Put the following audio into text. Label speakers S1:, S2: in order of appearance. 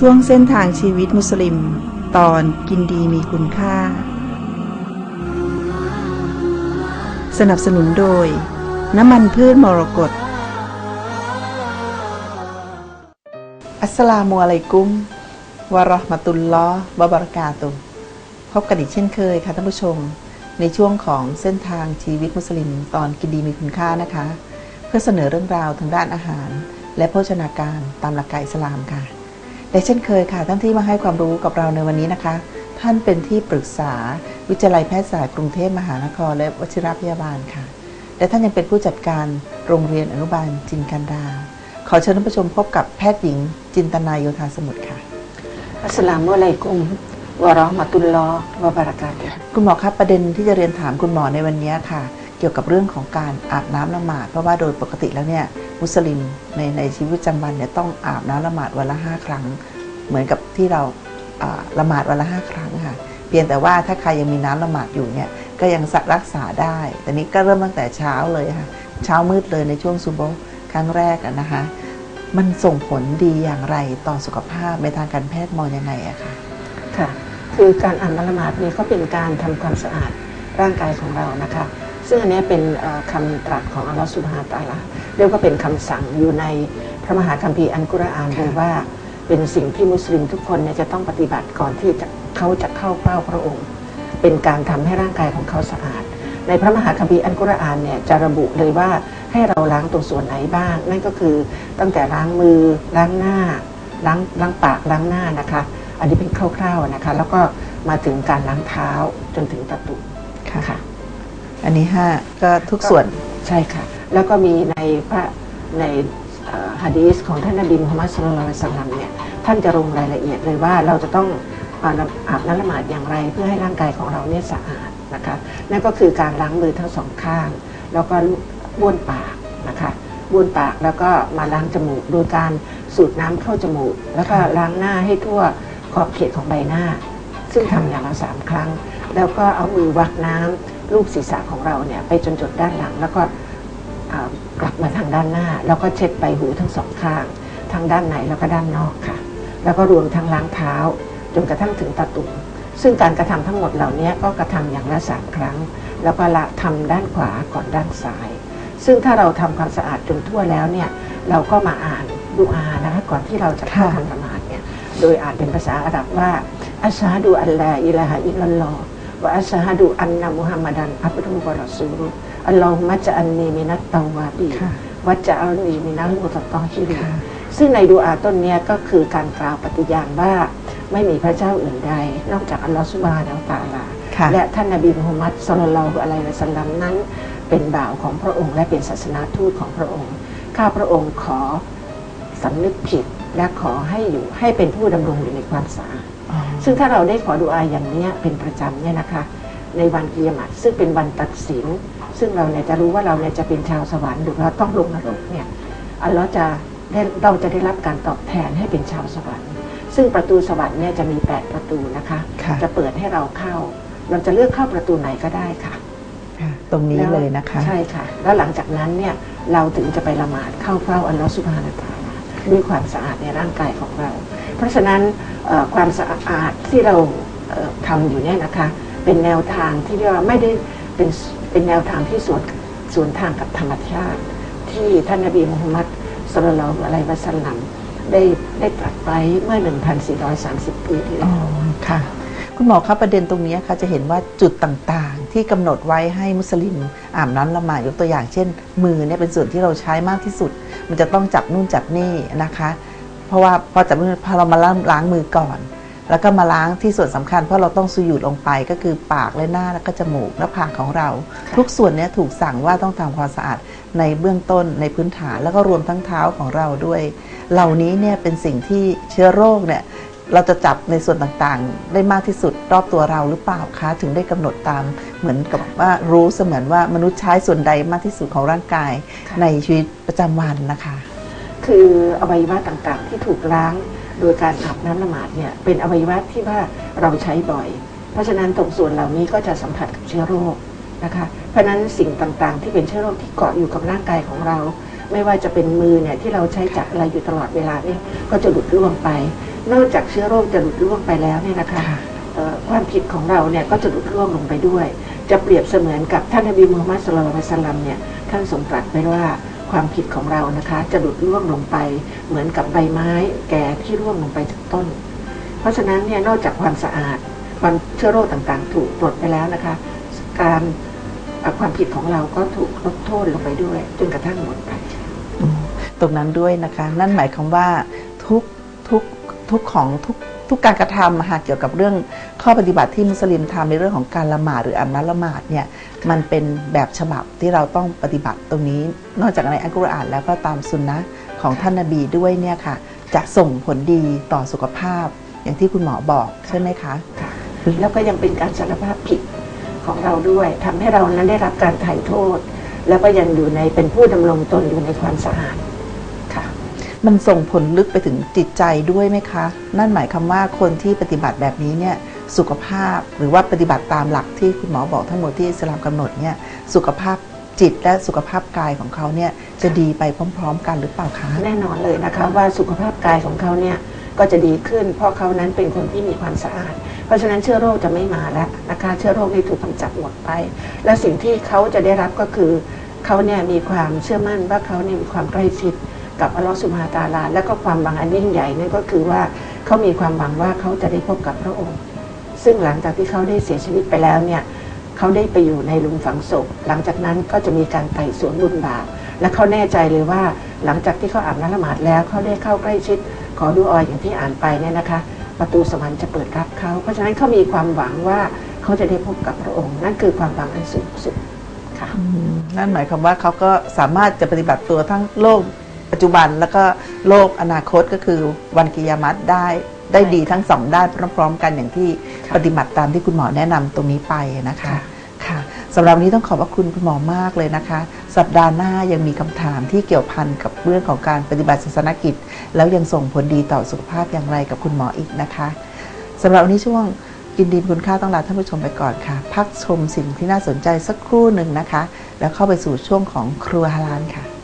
S1: ช่วงเส้นทางชีวิตมุสลิม ตอนกินดีมีคุณค่า สนับสนุนโดย น้ำมันพืชมรกตอัสลามุอะลัยกุมวะราะห์มะตุลลอฮ์วะบะเราะกาตุพบกันอีกเช่นเคยค่ะท่านผู้ชม ในช่วงของเส้นทางชีวิตมุสลิม ตอนกินดีมีคุณค่านะคะ เพื่อเสนอเรื่องราวทางด้านอาหาร และโภชนาการตามหลักการอิสลามค่ะ และเช่นเคยค่ะท่านที่มาให้ความรู้กับเราในวันนี้นะคะ ท่านเป็นที่ปรึกษาวิทยาลัยแพทยศาสตร์กรุงเทพมหานคร และวชิรพยาบาลค่ะ และท่านยังเป็นผู้จัดการโรงเรียนอนุบาลจินกันดา ขอเชิญท่านผู้ชมพบกับแพทย์หญิง จินตนายโยธาสมุทรค่ะ
S2: อัสสลามุอะลัยกุมวะเราะห์มะตุลลอฮ์วะบะเราะกาตุฮ์
S1: คุณหมอครับประเด็นที่จะเรียนถามคุณหมอในวันนี้ค่ะ เกี่ยวกับเรื่องของการอาบน้ำละหมาด เพราะว่าโดยปกติแล้วเนี่ยมุสลิมในในชีวิตประจำวันเนี่ยต้องอาบน้ำละหมาดวันละห้าครั้ง เหมือนกับที่เราละหมาดวันละห้าครั้งค่ะเพียงแต่ว่าถ้าใครยังมีน้ำละหมาดอยู่เนี่ยก็ยังรักษาได้แต่นี้ก็เริ่มตั้งแต่เช้าเลยค่ะเช้ามืดเลยในช่วงซูโบครั้งแรกนะคะมันส่งผลดีอย่างไรต่อสุขภาพในทางการแพทย์มองยังไงอะคะ
S2: ค่ะ คือการอ่านละหมาดนี้ก็เป็นการทำความสะอาด ร่างกายของเรานะคะ ซึ่งอันนี้เป็นเอ่อคำตรัสของอัลลอฮฺสุบฮานะฮูวะตะอาลาเรียกว่าเป็นคำสั่งอยู่ในพระมหาคัมภีร์อันกุรอานเลยว่าเป็นสิ่งที่มุสลิมทุกคนเนี่ยจะต้องปฏิบัติก่อนที่จะเขาจะเข้าเฝ้าพระองค์ เป็นการทำให้ร่างกายของเขาสะอาด ในพระมหาคัมภีร์อันกุรอานเนี่ยจะระบุเลยว่าให้เราล้างตรงส่วนไหนบ้าง นั่นก็คือตั้งแต่ล้างมือล้างหน้าล้างล้างปากล้างหน้านะคะ อันนี้เป็นคร่าวๆนะคะ แล้วก็มาถึงการล้างเท้าจนถึงตะตุ่ม
S1: ค่ะ อันนี้ห้าก็ทุกส่วน
S2: ใช่ค่ะ แล้วก็มีในพระในฮะดีสของท่านนบีมุฮัมมัดสุลลัลลอฮุอะลัยฮิวะสัลลัมเนี่ยท่านจะลงรายละเอียดเลยว่าเราจะต้องอาบน้ำละหมาดอย่างไรเพื่อให้ร่างกายของเราเนี่ยสะอาดนะคะนั่นก็คือการล้างมือทั้งสองข้าง แล้วก็บ้วนปากนะคะบ้วนปากแล้วก็มาล้างจมูกโดยการสูดน้ำเข้าจมูก แล้วก็ล้างหน้าให้ทั่วขอบเขตของใบหน้า ซึ่งทำอย่างละสามครั้ง แล้วก็เอามือวักน้ำ ลูบศีรษะของเราเนี่ยไปจนจุดด้านหลัง แล้วก็กลับมาทางด้านหน้า แล้วก็เช็ดใบหูทั้งสองข้างทั้งด้านในแล้วก็ด้านนอกค่ะ แล้วก็รวมทั้งล้างเท้าจนกระทั่งถึงตะตุ่มซึ่งการกระทำทั้งหมดเหล่านี้ก็กระทำอย่างละสามครั้ง แล้วก็ละทำด้านขวาก่อนด้านซ้าย ซึ่งถ้าเราทำความสะอาดจนทั่วแล้วเนี่ยเราก็มาอ่านดูอานะคะก่อนที่เราจะเข้าทำละหมาดเนี่ยโดยอ่านเป็นภาษาอาหรับว่าอัชฮะดูอัลลาอิลาฮะอิลลัลลอฮ์ วะอัชฮะดูอันนะมุฮัมมัดันอับดุลวะรอซูลุอัลลอฮุมะจะอันนีมินัตตาวาบี
S1: ค่ะ
S2: วัจจะอันนีมินัลมุตตอฮิริ
S1: ค่ะ
S2: ซึ่งในดูอาต้นเนี้ยก็คือการกล่าวปฏิญาณว่าไม่มีพระเจ้าอื่นใด นอกจากอัลลอฮฺสุบฮานะฮูวะตะอาลา
S1: ค่ะ
S2: และท่านนบีมุฮัมมัดสุลลัลลอฮุอะลัยฮิวะสัลลัมนั้น เป็นบ่าวของพระองค์และเป็นศาสนาทูตของพระองค์ ข้าพระองค์ขอสำนึกผิด และขอให้อยู่ให้เป็นผู้ดำรงอยู่ในความสะอาด
S1: อ๋อ
S2: ซึ่งถ้าเราได้ขอดุอาอย่างเนี้ยเป็นประจำเนี่ยนะคะ ในวันกิยามัตซึ่งเป็นวันตัดสิน ซึ่งเราเนี่ยจะรู้ว่าเราเนี่ยจะเป็นชาวสวรรค์หรือเราต้องลงนรกเนี่ยอัลเลอฮ์จะได้เราจะได้รับการตอบแทนให้เป็นชาวสวรรค์ ซึ่งประตูสวรรค์เนี่ยจะมี 8 ประตูนะคะ
S1: ค่ะ
S2: จะเปิดให้เราเข้า เราจะเลือกเข้าประตูไหนก็ได้ค่ะ
S1: ค่ะตรงนี้
S2: แว
S1: เลยนะคะ
S2: ใช่ค่ะ แล้วหลังจากนั้นเนี่ยเราถึงจะไปละหมาดเข้าเฝ้าอัลลอฮฺสุบฮานะฮูวะตะอาลา ด้วยความสะอาดในร่างกายของเรา เพราะฉะนั้นความสะอาดที่เราเอ่อทำอยู่เนี่ยนะคะเป็นแนวทางที่เรียกว่าไม่ได้เป็นเป็นแนวทางที่สวนสวนทางกับธรรมชาติ ที่ท่านนบีมุฮัมมัดสุลลัลอะลัยฮิวะสัลลัมได้ได้ตรัสไว้เมื่อ 1,430 ปีที่แล้
S1: อ๋อ
S2: ว
S1: ค่ะ คุณหมอครับประเด็นตรงนี้ค่ะจะเห็นว่าจุดต่าง ที่กำหนดไว้ให้มุสลิมอาบน้ำละหมาดยกตัวอย่างเช่น มือเนี่ยเป็นส่วนที่เราใช้มากที่สุด มันจะต้องจับนู่นจับนี่นะคะ เพราะว่าพอจับมือพอเรามาล้างล้างมือก่อน แล้วก็มาล้างที่ส่วนสำคัญ เพราะเราต้องสุยุดลงไปก็คือปากและหน้าแล้วก็จมูกและผากของเรา ทุกส่วนเนี้ถูกสั่งว่าต้องทำความสะอาดในเบื้องต้นในพื้นฐานแล้วก็รวมทั้งเท้าของเราด้วย เหล่านี้เนี่ยเป็นสิ่งที่เชื้อโรคเนี่ย เราจะจับในส่วนต่างๆ ได้มากที่สุดรอบตัวเราหรือเปล่าคะถึงได้กำหนดตามเหมือนกับว่ารู้เสมือนว่ามนุษย์ใช้ส่วนใดมากที่สุดของร่างกาย
S2: ค่ะ
S1: ในชีวิตประจำวันนะคะ
S2: คืออวัยวะต่างๆ ที่ถูกล้างโดยการอาบน้ำละหมาดเนี่ยเป็นอวัยวะที่ว่าเราใช้บ่อย เพราะฉะนั้นตรงส่วนเหล่านี้ก็จะสัมผัสกับเชื้อโรคนะคะเพราะฉะนั้นสิ่งต่างๆ ที่เป็นเชื้อโรคที่เกาะอยู่กับร่างกายของเรา ไม่ว่าจะเป็นมือเนี่ยที่เราใช้จับอะไรอยู่ตลอดเวลาเนี่ยก็จะหลุดร่วงไป นอกจากเชื้อโรคจะหลุดล่วงไปแล้วเนี่ยนะคะ
S1: ค่ะ
S2: เอ่อความผิดของเราเนี่ยก็จะหลุดล่วงลงไปด้วย จะเปรียบเสมือนกับท่านนบีมูฮัมมัดสุลลัลลอฮุอะลัยฮิวะสัลลัมเนี่ยท่านทรงตรัสไว้ว่าความผิดของเรานะคะ จะหลุดล่วงลงไปเหมือนกับใบไม้แก่ที่ร่วงลงไปจากต้น เพราะฉะนั้นเนี่ยนอกจากความสะอาดความเชื้อโรคต่างๆ ถูกปลดไปแล้วนะคะ การเอ่อความผิดของเราก็ถูกลดโทษลงไปด้วยจนกระทั่งหมดไป
S1: อืมตรงนั้นด้วยนะคะ นั่นหมายความว่าทุกทุก ทุกของทุกทุกการกระทำหากเกี่ยวกับเรื่องข้อปฏิบัติที่มุสลิมทำในเรื่องของการละหมาดหรืออาบน้ำละหมาดเนี่ยมันเป็นแบบฉบับที่เราต้องปฏิบัติตรงนี้ นอกจากในอัลกุรอานแล้วก็ตามสุนนะของท่านนบีด้วยเนี่ยค่ะ จะส่งผลดีต่อสุขภาพ อย่างที่คุณหมอบอกใช่ไหมคะ
S2: ค่ะแล้วก็ยังเป็นการสารภาพผิดของเราด้วยทำให้เรานั้นได้รับการไถ่โทษ แล้วก็ยังอยู่ในเป็นผู้ดำรงตนอยู่ในความสะอาด
S1: มันส่งผลลึกไปถึงจิตใจด้วยไหมคะ นั่นหมายความว่าคนที่ปฏิบัติแบบนี้เนี่ยสุขภาพหรือว่าปฏิบัติตามหลักที่คุณหมอบอกทั้งหมดที่อิสลามกำหนดเนี่ยสุขภาพจิตและสุขภาพกายของเขาเนี่ยจะดีไปพร้อม ๆ กันหรือเปล่าคะ
S2: แน่นอนเลยนะคะว่าสุขภาพกายของเขาเนี่ยก็จะดีขึ้น เพราะเขานั้นเป็นคนที่มีความสะอาด เพราะฉะนั้นเชื้อโรคจะไม่มาแล้วนะคะเชื้อโรคนี่ถูกกำจัดหมดไป และสิ่งที่เขาจะได้รับก็คือเขาเนี่ยมีความเชื่อมั่นว่าเขาเนี่ยมีความใกล้ชิด กับอัลลอฮฺสุบฮานตาลา และก็ความหวังอันยิ่งใหญ่นั่นก็คือว่าเขามีความหวังว่าเขาจะได้พบกับพระองค์ ซึ่งหลังจากที่เขาได้เสียชีวิตไปแล้วเนี่ยเขาได้ไปอยู่ในลุมฝังศพ หลังจากนั้นก็จะมีการไต่สวนบุญบาปและเขาแน่ใจเลยว่าหลังจากที่เขาอาบน้ำละหมาดแล้วเขาได้เข้าใกล้ชิด ขอดูออยอย่างที่อ่านไปเนี่ยนะคะ ประตูสวรรค์จะเปิดรับเขา เพราะฉะนั้นเขามีความหวังว่าเขาจะได้พบกับพระองค์ นั่นคือความหวังอันสูงสุดค่ะ
S1: นั่นหมายความว่าเขาก็สามารถจะปฏิบัติตัวทั้งโลก ปัจจุบันแล้วก็โลกอนาคตก็คือวันกิยามัตได้ได้ดีทั้งสองด้านพร้อมๆ กันอย่างที่
S2: ค่ะ
S1: ปฏิบัติตามที่คุณหมอแนะนำตรงนี้ไปนะคะ
S2: ค่ะ
S1: ค่ะสำหรับวันนี้ต้องขอบพระคุณคุณหมอมากเลยนะคะ สัปดาห์หน้ายังมีคำถามที่เกี่ยวพันกับเรื่องของการปฏิบัติศาสนกิจ แล้วยังส่งผลดีต่อสุขภาพอย่างไรกับคุณหมออีกนะคะสำหรับวันนี้ช่วงกินดีมีคุณค่าต้องลาท่านผู้ชมไปก่อนค่ะ พักชมสิ่งที่น่าสนใจสักครู่หนึ่งนะคะ แล้วเข้าไปสู่ช่วงของครัวฮาลานค่ะ